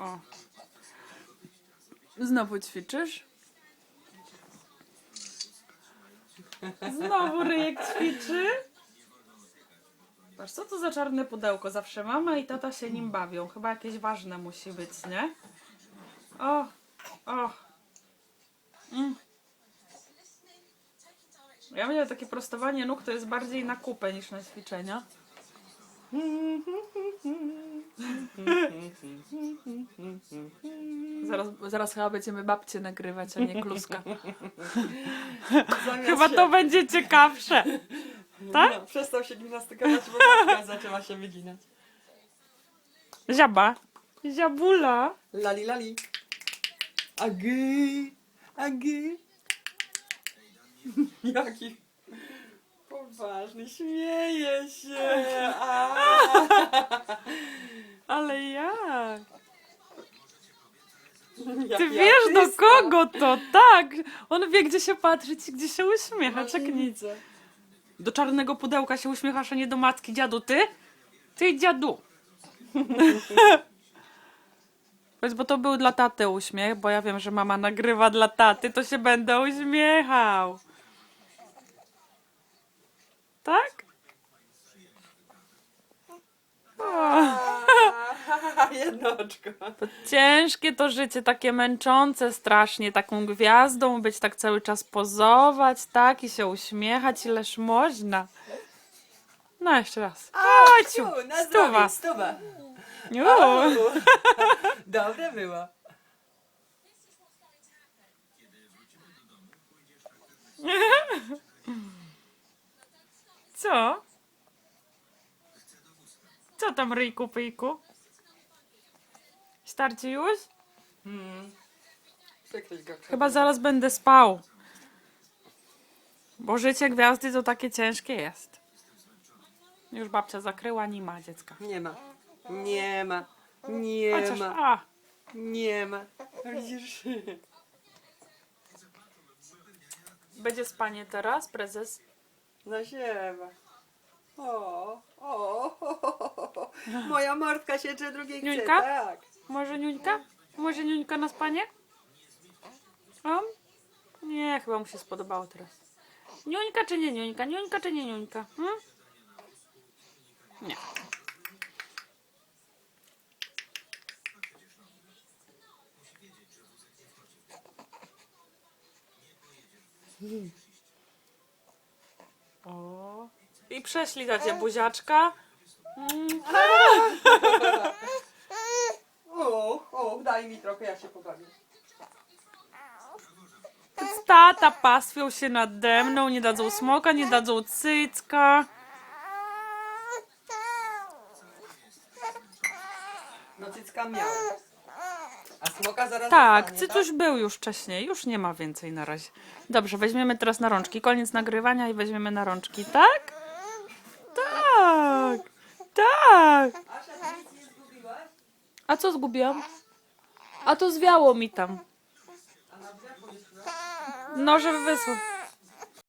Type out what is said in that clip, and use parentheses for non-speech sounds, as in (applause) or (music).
O. Znowu ćwiczysz? Znowu ryjek ćwiczy? Patrz, co to za czarne pudełko? Zawsze mama i tata się nim bawią. Chyba jakieś ważne musi być, nie? O, o. Mm. Ja myślę, że takie prostowanie nóg to jest bardziej na kupę niż na ćwiczenia. Zaraz, zaraz chyba będziemy babcie nagrywać, a nie kluska. (laughs) Zamiast Chyba się, to będzie ciekawsze. tak? No, przestał się gimnastykować, bo (laughs) zaczęła się wyginać. Ziaba. Ziabula. Lali, lali. Agy, agy. (laughs) Jaki poważny, śmieje się. A. (laughs) Ale jak? Jak Ty ja wiesz do kogo to, tak. On wie, gdzie się patrzeć i gdzie się uśmiecha. Czekaj, widzę. do czarnego pudełka się uśmiechasz, a nie do matki. Dziadu, ty? Ty, dziadu. (laughs) Powiedz, bo to był dla taty uśmiech, bo ja wiem, że mama nagrywa dla taty, to się będę uśmiechał. Tak? Jedno oczko. To ciężkie to życie, takie męczące strasznie, taką gwiazdą być, tak cały czas pozować, tak, i się uśmiechać, ileż można. No, jeszcze raz. Chodź, Ciu, na stuwa. zdrowie, stuwa. Ju. (laughs) Dobre było. Co? Co tam, ryjku, pyjku? Starczy już? Hmm. Przykryć go. Chyba zaraz będę spał. Bo życie gwiazdy to takie ciężkie jest. Już babcia zakryła, nie ma dziecka. Nie ma. Nie ma. Nie Chociaż, ma. a, Nie ma. Widzisz? będzie spanie teraz, prezes? Zasiewa. O, o, moja mordka się czy drugiej chce, Niuńka? tak. Może niuńka? Może niuńka na spanie? Nie, chyba mu się spodobało teraz. Niuńka czy nie niuńka? Niuńka czy nie niuńka? Hmm? Nie. O. I prześli dacie buziaczka. Mm. (laughs) O, daj mi trochę, ja się pobawię. Tata pastwią się nade mną, nie dadzą smoka, nie dadzą cycka. No cycka miał. A smoka zaraz Tak, dostanie, cycuś był już wcześniej, już nie ma więcej na razie. Dobrze, weźmiemy teraz na rączki. Koniec nagrywania i weźmiemy na rączki, tak? Tak, tak. Asia, ty? A co zgubiłam? A to zwiało mi tam. No, żeby wysłał.